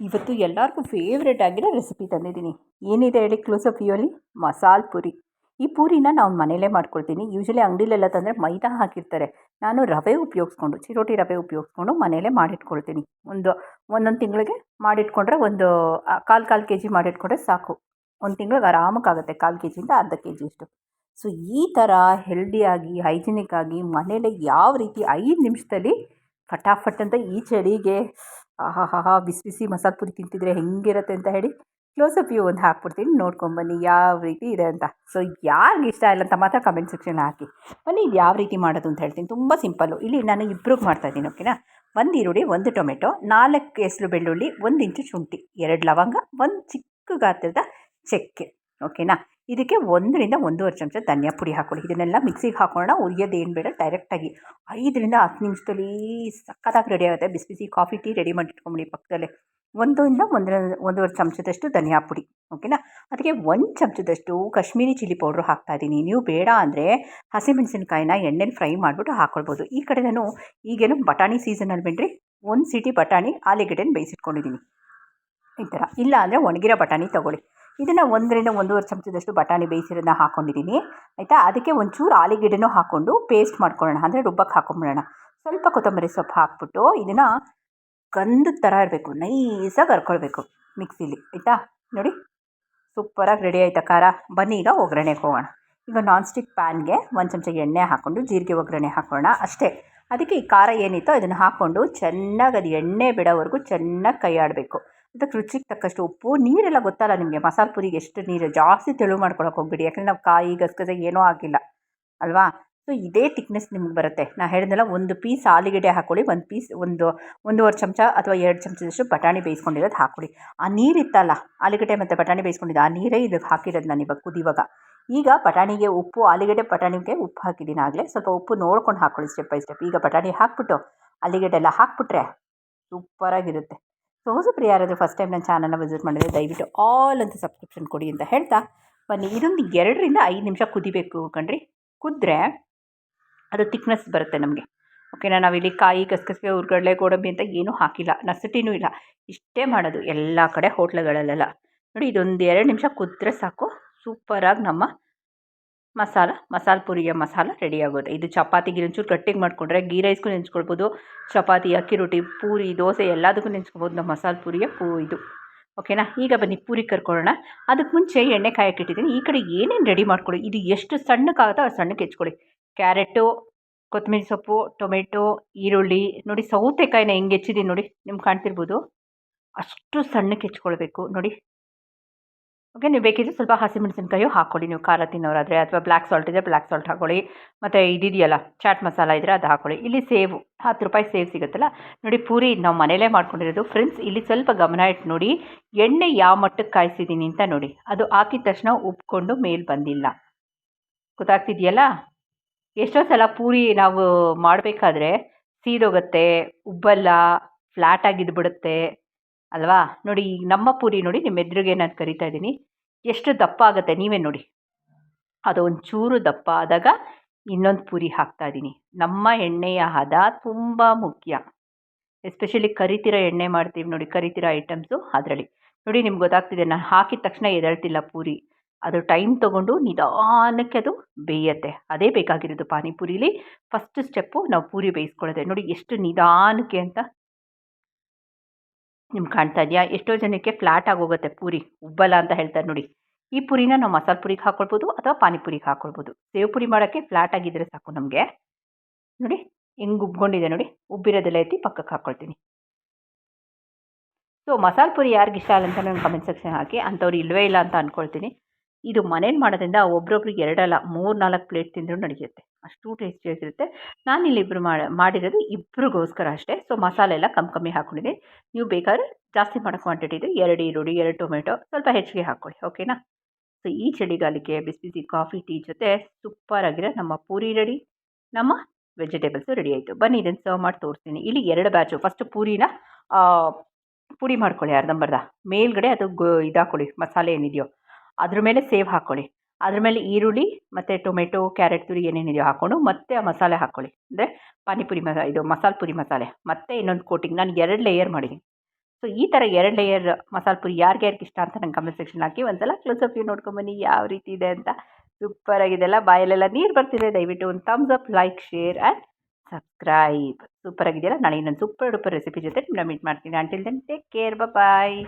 ಇವತ್ತು ಎಲ್ಲರಿಗೂ ಫೇವ್ರೇಟ್ ಆಗಿರೋ ರೆಸಿಪಿ ತಂದಿದ್ದೀನಿ. ಏನಿದೆ ಹೇಳಿ ಕ್ಲೋಸಪ್ ವ್ಯೂಯಲ್ಲಿ ಮಸಾಲೆ ಪೂರಿ. ಈ ಪೂರಿನ ನಾವು ಮನೇಲೇ ಮಾಡ್ಕೊಳ್ತೀನಿ. ಯೂಶಲಿ ಅಂಗಡಿಲೆಲ್ಲ ತಂದರೆ ಮೈದಾ ಹಾಕಿರ್ತಾರೆ. ನಾನು ರವೆ ಉಪಯೋಗಿಸ್ಕೊಂಡು, ಚಿರೋಟಿ ರವೆ ಉಪಯೋಗಿಸ್ಕೊಂಡು ಮನೇಲೇ ಮಾಡಿಟ್ಕೊಳ್ತೀನಿ. ಒಂದು, ಒಂದೊಂದು ತಿಂಗಳಿಗೆ ಮಾಡಿಟ್ಕೊಂಡ್ರೆ ಒಂದು ಕಾಲು ಕಾಲು ಕೆ ಜಿ ಮಾಡಿಟ್ಕೊಂಡ್ರೆ ಸಾಕು. ಒಂದು ತಿಂಗಳಿಗೆ ಆರಾಮಕ್ಕಾಗುತ್ತೆ ಕಾಲು ಕೆ ಜಿಯಿಂದ ಅರ್ಧ ಕೆ ಜಿಯಷ್ಟು ಸೊ ಈ ಥರ ಹೆಲ್ದಿಯಾಗಿ ಹೈಜಿನಿಕ್ ಆಗಿ ಮನೇಲೇ ಯಾವ ರೀತಿ ಐದು ನಿಮಿಷದಲ್ಲಿ ಫಟಾಫಟ್ ಅಂತ ಈ ಚಳಿಗೆ ಆಹಾಹಾಹಾ, ಬಿಸಿ ಬಿಸಿ ಮಸಾಲೆ ಪುರಿ ತಿಂತಿದ್ರೆ ಹೆಂಗಿರುತ್ತೆ ಅಂತ ಹೇಳಿ ಕ್ಲೋಸಪ್ ವ್ಯೂ ಒಂದು ಹಾಕ್ಬಿಡ್ತೀನಿ. ನೋಡ್ಕೊಂಬನ್ನಿ ಯಾವ ರೀತಿ ಇದೆ ಅಂತ. ಸೊ ಯಾರಿಗೆ ಇಷ್ಟ ಇಲ್ಲ ಅಂತ ಮಾತ್ರ ಕಮೆಂಟ್ ಸೆಕ್ಷನ್ ಹಾಕಿ. ಬನ್ನಿ ಇದು ಯಾವ ರೀತಿ ಮಾಡೋದು ಅಂತ ಹೇಳ್ತೀನಿ. ತುಂಬ ಸಿಂಪಲ್ಲು ಇಲ್ಲಿ ನಾನು ಇಬ್ರಿಗೆ ಮಾಡ್ತಾಯಿದ್ದೀನಿ ಓಕೆನಾ ಒಂದು ಈರುಳ್ಳಿ, ಒಂದು ಟೊಮೆಟೊ, ನಾಲ್ಕು ಹೆಸರು ಬೆಳ್ಳುಳ್ಳಿ, ಒಂದು ಇಂಚು ಶುಂಠಿ, ಎರಡು ಲವಂಗ, ಒಂದು ಚಿಕ್ಕ ಗಾತ್ರದ ಚಕ್ಕೆ ಓಕೆನಾ ಇದಕ್ಕೆ ಒಂದರಿಂದ ಒಂದೂವರೆ ಚಮಚ ಧನಿಯಾ ಪುಡಿ ಹಾಕ್ಕೊಳ್ಳಿ ಇದನ್ನೆಲ್ಲ ಮಿಕ್ಸಿಗೆ ಹಾಕೋಣ ಉರಿಯೋದೇನು ಬೇಡ ಡೈರೆಕ್ಟಾಗಿ ಐದರಿಂದ ಹತ್ತು ನಿಮಿಷದಲ್ಲಿ ಸಕ್ಕತ್ತಾಗಿ ರೆಡಿ ಆಗುತ್ತೆ. ಬಿಸಿ ಬಿಸಿ ಕಾಫಿ ಟೀ ರೆಡಿ ಮಾಡಿ ಇಟ್ಕೊಂಬಿಡಿ ಪಕ್ಕದಲ್ಲೇ. ಒಂದರಿಂದ ಒಂದರ, ಒಂದೂವರೆ ಚಮಚದಷ್ಟು ಧನಿಯಾ ಪುಡಿ ಓಕೆನಾ ಅದಕ್ಕೆ ಒಂದು ಚಮಚದಷ್ಟು ಕಾಶ್ಮೀರಿ ಚಿಲ್ಲಿ ಪೌಡ್ರು ಹಾಕ್ತಾಯಿದ್ದೀನಿ ನೀವು ಬೇಡ ಅಂದರೆ ಹಸಿಮೆಣಸಿನ್ಕಾಯಿನ ಎಣ್ಣೆಲಿ ಫ್ರೈ ಮಾಡಿಬಿಟ್ಟು ಹಾಕ್ಕೊಳ್ಬೋದು ಈ ಕಡೆ ನಾನು ಈಗೇನು ಬಟಾಣಿ ಸೀಸನಲ್ಲಿ ಬಿಡ್ರಿ, ಒಂದು ಸಿಟಿ ಬಟಾಣಿ, ಆಲೂಗಡ್ಡೆನ ಬೇಯಿಸಿಟ್ಕೊಂಡಿದ್ದೀನಿ. ಈ ಥರ. ಇಲ್ಲ ಅಂದರೆ ಒಣಗಿರೋ ಬಟಾಣಿ ತೊಗೊಳ್ಳಿ. ಇದನ್ನು ಒಂದರಿಂದ ಒಂದೂವರೆ ಚಮಚದಷ್ಟು ಬಟಾಣಿ ಬೇಯಿಸಿರೋದನ್ನ ಹಾಕ್ಕೊಂಡಿದ್ದೀನಿ ಆಯಿತಾ? ಅದಕ್ಕೆ ಒಂಚೂರು ಆಲೂಗೆಡ್ಡೆನೂ ಹಾಕ್ಕೊಂಡು ಪೇಸ್ಟ್ ಮಾಡ್ಕೊಳ್ಳೋಣ. ಅಂದರೆ ರುಬ್ಬಕ್ಕೆ ಹಾಕೊಂಬಿಡೋಣ. ಸ್ವಲ್ಪ ಕೊತ್ತಂಬರಿ ಸೊಪ್ಪು ಹಾಕ್ಬಿಟ್ಟು ಇದನ್ನು ಗಂಧದ ಥರ ಇರಬೇಕು. ನೈಸಾಗಿ ಹರ್ಕೊಳ್ಬೇಕು ಮಿಕ್ಸಿಲಿ. ಆಯಿತಾ? ನೋಡಿ. ಸೂಪರಾಗಿ ರೆಡಿ ಆಯಿತಾ ಖಾರ? ಬನ್ನಿ, ಈಗ ಒಗ್ಗರಣೆಗೆ ಹೋಗೋಣ. ಈಗ ನಾನ್ ಸ್ಟಿಕ್ ಪ್ಯಾನ್ಗೆ ಒಂದು ಚಮಚ ಎಣ್ಣೆ ಹಾಕ್ಕೊಂಡು ಜೀರಿಗೆ ಒಗ್ಗರಣೆ ಹಾಕೋಣ ಅಷ್ಟೇ. ಅದಕ್ಕೆ ಈ ಖಾರ ಏನಿತ್ತೋ ಅದನ್ನು ಹಾಕ್ಕೊಂಡು ಚೆನ್ನಾಗಿ ಅದು ಎಣ್ಣೆ ಬಿಡೋವರೆಗೂ ಚೆನ್ನಾಗಿ ಕೈ ಅದಕ್ಕೆ ರುಚಿಗೆ ತಕ್ಕಷ್ಟು ಉಪ್ಪು, ನೀರೆಲ್ಲ ಗೊತ್ತಲ್ಲ ನಿಮಗೆ, ಮಸಾಲೆ ಪುರಿಗೆ ಎಷ್ಟು ನೀರು, ಜಾಸ್ತಿ ತೆಳು ಮಾಡ್ಕೊಳಕ್ಕೆ ಹೋಗ್ಬಿಡಿ, ಯಾಕಂದರೆ ನಾವು ಕಾಯಿ, ಗಸಗಸೆ ಏನೂ ಆಗಿಲ್ಲ, ಅಲ್ವಾ? ಸೊ ಇದೇ ತಿಕ್ನೆಸ್ ನಿಮ್ಗೆ ಬರುತ್ತೆ. ನಾನು ಹೇಳಿದ್ನಲ್ಲ, ಒಂದು ಪೀಸ್ ಆಲೂಗೆಡ್ಡೆ ಹಾಕ್ಕೊಳ್ಳಿ ಒಂದು ಪೀಸ್ ಒಂದು ಒಂದೂವರೆ ಚಮಚ ಅಥವಾ ಎರಡು ಚಮಚದಷ್ಟು ಬಟಾಣಿ ಬೇಯಿಸ್ಕೊಂಡಿರೋದು ಹಾಕ್ಕೊಳ್ಳಿ ಆ ನೀರಿತ್ತಲ್ಲ ಆಲೂಗಡ್ಡೆ ಮತ್ತು ಬಟಾಣಿ ಬೇಯಿಸ್ಕೊಂಡಿದ್ದು, ಆ ನೀರೇ ಇದಕ್ಕೆ ಹಾಕಿರೋದು ನಾನು ಇವಾಗ ಕುದಿವಾಗ. ಈಗ ಬಟಾಣಿಗೆ ಉಪ್ಪು, ಆಲೂಗಡ್ಡೆ ಬಟಾಣಿಗೆ ಉಪ್ಪು ಹಾಕಿದ್ದೀನಿ ಆಗಲೇ. ಸ್ವಲ್ಪ ಉಪ್ಪು ನೋಡ್ಕೊಂಡು ಹಾಕ್ಕೊಳ್ಳಿ ಸ್ಟೆಪ್ ಬೈ ಸ್ಟೆಪ್ ಈಗ ಬಟಾಣಿ ಹಾಕ್ಬಿಟ್ಟು, ಆಲೂಗಡ್ಡೆ ಎಲ್ಲ ಹಾಕ್ಬಿಟ್ರೆ, ಸೂಪರಾಗಿರುತ್ತೆ. ಸೊ ಹೊಸಬ್ರು ಯಾರಾದರೂ ಫಸ್ಟ್ ಟೈಮ್ ನನ್ನ ಚಾನಲ್ನ ವಿಸಿಟ್ ಮಾಡಿದರೆ ದಯವಿಟ್ಟು ಆಲ್ ಅಂತ ಸಬ್ಸ್ಕ್ರಿಪ್ಷನ್ ಕೊಡಿ ಅಂತ ಹೇಳ್ತಾ ಬನ್ನಿ. ಇದೊಂದು ಎರಡರಿಂದ ಐದು ನಿಮಿಷ ಕುದಿಬೇಕು ಕಣ್ರಿ. ಕುದ್ರೆ ಅದು ತಿಕ್ನೆಸ್ ಬರುತ್ತೆ ನಮಗೆ. ಓಕೆನಾ ನಾವಿಲ್ಲಿ ಕಾಯಿ ಗಸಗಸೆ ಹುರ್ಗಡ್ಲೆ, ಗೋಡಂಬಿ ಅಂತ ಏನೂ ಹಾಕಿಲ್ಲ. ನಸಟಿನೂ ಇಲ್ಲ. ಇಷ್ಟೇ ಮಾಡೋದು ಎಲ್ಲ ಕಡೆ ಹೋಟ್ಲುಗಳಲ್ಲೆಲ್ಲ. ನೋಡಿ, ಇದೊಂದು ಎರಡು ನಿಮಿಷ ಕುದ್ರೆ ಸಾಕು. ಸೂಪರಾಗಿ ನಮ್ಮ ಮಸಾಲ ಮಸಾಲ ಪುರಿಯ ಮಸಾಲ ರೆಡಿ ಆಗುತ್ತೆ ಇದು ಚಪಾತಿಗೆ ಒಂಚೂರು ಗಟ್ಟಿಗೆ ಮಾಡಿಕೊಂಡ್ರೆ ಗೀ ರೈಸ್ಗೂ ನೆಂಚ್ಕೊಳ್ಬೋದು ಚಪಾತಿ, ಅಕ್ಕಿ ರೊಟ್ಟಿ, ಪೂರಿ, ದೋಸೆ ಎಲ್ಲದಕ್ಕೂ ನೆಂಚ್ಕೊಬೋದು ನಮ್ಮ ಮಸಾಲೆ ಪುರಿಯ ಪೂ ಇದು. ಓಕೆನಾ ಈಗ ಬನ್ನಿ ಪೂರಿ ಕರ್ಕೊಳ್ಳೋಣ. ಅದಕ್ಕೆ ಮುಂಚೆ ಎಣ್ಣೆ ಕಾಯಕ್ಕೆ ಇಟ್ಟಿದ್ದೀನಿ. ಈ ಕಡೆ ಏನೇನು ರೆಡಿ ಮಾಡ್ಕೊಳ್ಳಿ? ಇದು ಎಷ್ಟು ಸಣ್ಣಕ್ಕಾಗುತ್ತೋ ಆ ಸಣ್ಣಕ್ಕೆ ಹೆಚ್ಕೊಳ್ಳಿ. ಕ್ಯಾರೆಟು ಕೊತ್ತಂಬರಿ ಸೊಪ್ಪು, ಟೊಮೆಟೊ, ಈರುಳ್ಳಿ, ನೋಡಿ ಸೌತೆಕಾಯಿನ ಹೆಂಗೆ ಹೆಚ್ಚಿದ್ದೀನಿ ನೋಡಿ, ನಿಮ್ಗೆ ಕಾಣ್ತಿರ್ಬೋದು. ಅಷ್ಟು ಸಣ್ಣಕ್ಕೆ ಹೆಚ್ಕೊಳ್ಬೇಕು. ನೋಡಿ ಓಕೆ, ನೀವು ಬೇಕಿದ್ರೆ ಸ್ವಲ್ಪ ಹಸಿಮೆಣಸಿನ್ಕಾಯು ಹಾಕ್ಕೊಳ್ಳಿ. ನೀವು ಖಾರ ತಿನ್ನೋರಾದರೆ ಅಥವಾ ಬ್ಲ್ಯಾಕ್ ಸಾಲ್ಟ್ ಇದ್ದರೆ ಬ್ಲ್ಯಾಕ್ ಸಾಲ್ಟ್ ಹಾಕ್ಕೊಳ್ಳಿ. ಮತ್ತು ಇದಿದೆಯಲ್ಲ ಚಾಟ್ ಮಸಾಲ ಇದ್ದರೆ ಅದು ಹಾಕ್ಕೊಳ್ಳಿ. ಇಲ್ಲಿ ಸೇವು ಹತ್ತು ರೂಪಾಯಿ ಸೇವ್ ಸಿಗುತ್ತಲ್ಲ? ನೋಡಿ, ಪೂರಿ ನಾವು ಮನೇಲೇ ಮಾಡ್ಕೊಂಡಿರೋದು. ಫ್ರೆಂಡ್ಸ್ ಇಲ್ಲಿ ಸ್ವಲ್ಪ ಗಮನ ಇಟ್ಟು ನೋಡಿ. ಎಣ್ಣೆ ಯಾವ ಮಟ್ಟಕ್ಕೆ ಕಾಯಿಸಿದ್ದೀನಿ ಅಂತ ನೋಡಿ. ಅದು ಹಾಕಿದ ತಕ್ಷಣ ಉಪ್ಕೊಂಡು ಮೇಲೆ ಬಂದಿಲ್ಲ. ಗೊತ್ತಾಗ್ತಿದೆಯಲ್ಲ? ಎಷ್ಟೋ ಸಲ ಪೂರಿ ನಾವು ಮಾಡಬೇಕಾದ್ರೆ ಸೀದೋಗುತ್ತೆ, ಉಬ್ಬಲ್ಲ ಫ್ಲ್ಯಾಟಾಗಿದ್ಬಿಡುತ್ತೆ ಅಲ್ವಾ? ನೋಡಿ ಈಗ ನಮ್ಮ ಪೂರಿ ನೋಡಿ ನಿಮ್ಮ ಎದುರಿಗೆ ನಾನು ಕರಿತಾ ಇದ್ದೀನಿ. ಎಷ್ಟು ದಪ್ಪ ಆಗುತ್ತೆ ನೀವೇ ನೋಡಿ. ಅದು ಒಂಚೂರು ದಪ್ಪ ಆದಾಗ ಇನ್ನೊಂದು ಪೂರಿ ಹಾಕ್ತಾ ಇದ್ದೀನಿ. ನಮ್ಮ ಎಣ್ಣೆಯ ಹದ ತುಂಬ ಮುಖ್ಯ. ಎಸ್ಪೆಷಲಿ ಕರಿತಿರೋ ಎಣ್ಣೆ ಮಾಡ್ತೀವಿ ನೋಡಿ, ಕರಿತಿರೋ ಐಟಮ್ಸು ಅದರಲ್ಲಿ. ನೋಡಿ, ನಿಮ್ಗೆ ಗೊತ್ತಾಗ್ತಿದೆ, ನಾನು ಹಾಕಿದ ತಕ್ಷಣ ಎದಳ್ತಿಲ್ಲ ಪೂರಿ. ಅದು ಟೈಮ್ ತೊಗೊಂಡು ನಿಧಾನಕ್ಕೆ ಅದು ಬೇಯುತ್ತೆ. ಅದೇ ಬೇಕಾಗಿರೋದು ಪಾನಿಪುರಿಲಿ. ಫಸ್ಟ್ ಸ್ಟೆಪ್ಪು ನಾವು ಪೂರಿ ಬೇಯಿಸ್ಕೊಳ್ಳೋದೆ. ನೋಡಿ, ಎಷ್ಟು ನಿಧಾನಕ್ಕೆ ಅಂತ ನಿಮ್ಗೆ ಕಾಣ್ತಾ ಇದೆಯಾ? ಎಷ್ಟೋ ಜನಕ್ಕೆ ಫ್ಲಾಟ್ ಆಗೋಗುತ್ತೆ ಪೂರಿ, ಉಬ್ಬಲ್ಲ ಅಂತ ಹೇಳ್ತಾರೆ ನೋಡಿ. ಈ ಪುರಿನ ನಾವು ಮಸಾಲೆ ಪುರಿಗೆ ಹಾಕ್ಕೊಳ್ಬೋದು ಅಥವಾ ಪಾನಿಪುರಿಗೆ ಹಾಕ್ಕೊಳ್ಬೋದು ಸೇವ್ ಪುರಿ ಮಾಡೋಕ್ಕೆ ಫ್ಲಾಟ್ ಆಗಿದ್ದರೆ ಸಾಕು ನಮಗೆ. ನೋಡಿ, ಹೆಂಗೆ ಉಬ್ಕೊಂಡಿದೆ ನೋಡಿ, ಉಬ್ಬಿರೋದೆಲ್ಲ ಎತ್ತಿ ಪಕ್ಕಕ್ಕೆ ಹಾಕ್ಕೊಳ್ತೀನಿ ಸೊ ಮಸಾಲೆ ಪುರಿ ಯಾರಿಗೆ ಇಷ್ಟ ಅಂತ ನಾನು ಕಮೆಂಟ್ ಸೆಕ್ಷನ್ ಹಾಕಿ, ಅಂಥವ್ರು ಇಲ್ಲವೇ ಇಲ್ಲ ಅಂತ ಅಂದ್ಕೊಳ್ತೀನಿ ಇದು ಮನೇಲಿ ಮಾಡೋದ್ರಿಂದ ಒಬ್ರೊಬ್ರಿಗೆ ಎರಡಲ್ಲ ಮೂರು ನಾಲ್ಕು ಪ್ಲೇಟ್ ತಿಂದರೂ ನಡೆಯುತ್ತೆ. ಅಷ್ಟು ಟೇಸ್ಟಿಯಾಗಿರುತ್ತೆ ನಾನಿಲ್ಲಿ ಇಬ್ಬರು ಮಾಡಿರೋದು ಇಬ್ಬರಿಗೋಸ್ಕರ ಅಷ್ಟೇ. ಸೊ, ಮಸಾಲೆ ಎಲ್ಲ ಕಮ್ಮಿ ಕಮ್ಮಿ ಹಾಕ್ಕೊಂಡಿದ್ದೀನಿ ನೀವು ಬೇಕಾದ್ರೆ ಜಾಸ್ತಿ ಮಾಡೋ ಕ್ವಾಂಟಿಟಿ ಇದೆ ಎರಡು ಈರುಳ್ಳಿ, ಎರಡು ಟೊಮೆಟೊ, ಸ್ವಲ್ಪ ಹೆಚ್ಚಿಗೆ ಹಾಕ್ಕೊಳ್ಳಿ, ಓಕೆನಾ? ಸೊ, ಈ ಚಳಿಗಾಲಕ್ಕೆ ಬಿಸಿ ಬಿಸಿ ಕಾಫಿ, ಟೀ ಜೊತೆ ಸೂಪರಾಗಿರೋ ನಮ್ಮ ಪೂರಿ ರೆಡಿ. ನಮ್ಮ ವೆಜಿಟೇಬಲ್ಸು ರೆಡಿ ಆಯಿತು. ಬನ್ನಿ, ಇದನ್ನು ಸರ್ವ್ ಮಾಡಿ ತೋರಿಸ್ತೀನಿ. ಇಲ್ಲಿ ಎರಡು ಬ್ಯಾಚು. ಫಸ್ಟ್ ಪೂರಿನ ಪುಡಿ ಮಾಡ್ಕೊಳ್ಳಿ, ಅರ್ಧಂಬರ್ಧ. ಮೇಲ್ಗಡೆ ಅದು ಗೋ, ಇದಾಕೊಳ್ಳಿ, ಮಸಾಲೆ ಏನಿದೆಯೋ. ಅದ್ರ ಮೇಲೆ ಸೇವ್ ಹಾಕ್ಕೊಳ್ಳಿ ಅದ್ರ ಮೇಲೆ ಈರುಳ್ಳಿ ಮತ್ತು ಟೊಮೆಟೊ, ಕ್ಯಾರೆಟ್, ತುರಿ ಏನೇನಿದೆಯೋ ಹಾಕ್ಕೊಂಡು ಮತ್ತೆ ಆ ಮಸಾಲೆ ಹಾಕ್ಕೊಳ್ಳಿ ಅಂದರೆ ಪಾನಿಪುರಿ ಮಸಾ, ಇದು ಮಸಾಲೆ ಪುರಿ ಮಸಾಲೆ. ಮತ್ತೆ ಇನ್ನೊಂದು ಕೋಟಿಂಗ್ ನಾನು ಎರಡು ಲೇಯರ್ ಮಾಡಿದ್ದೀನಿ ಸೊ ಈ ಥರ ಎರಡು ಲೇಯರ್ ಮಸಾಲೆ ಪುರಿ ಯಾರಿಗೆ ಯಾರಿಗೆ ಇಷ್ಟ ಅಂತ ನಂಗೆ ಕಮೆಂಟ್ ಸೆಕ್ಷನ್ ಹಾಕಿ ಒಂದ್ಸಲ ಕ್ಲೋಸಪ್ ವ್ಯೂ ನೋಡ್ಕೊಂಬನ್ನಿ ಯಾವ ರೀತಿ ಇದೆ ಅಂತ. ಸೂಪರ್ ಆಗಿದೆಲ್ಲ. ಬಾಯಲ್ಲೆಲ್ಲ ನೀರು ಬರ್ತಿದೆ. ದಯವಿಟ್ಟು ಒಂದು thumbs up like share and subscribe super ಆಗಿದೆಯಲ್ಲ? ನಾಳೆ ಇನ್ನೊಂದು ಸೂಪರ್ ಡೂಪರ್ ರೆಸಿಪಿ ಜೊತೆ ನಿಮ್ಮನ್ನ ಮೀಟ್ ಮಾಡ್ತೀನಿ. Until then take care bye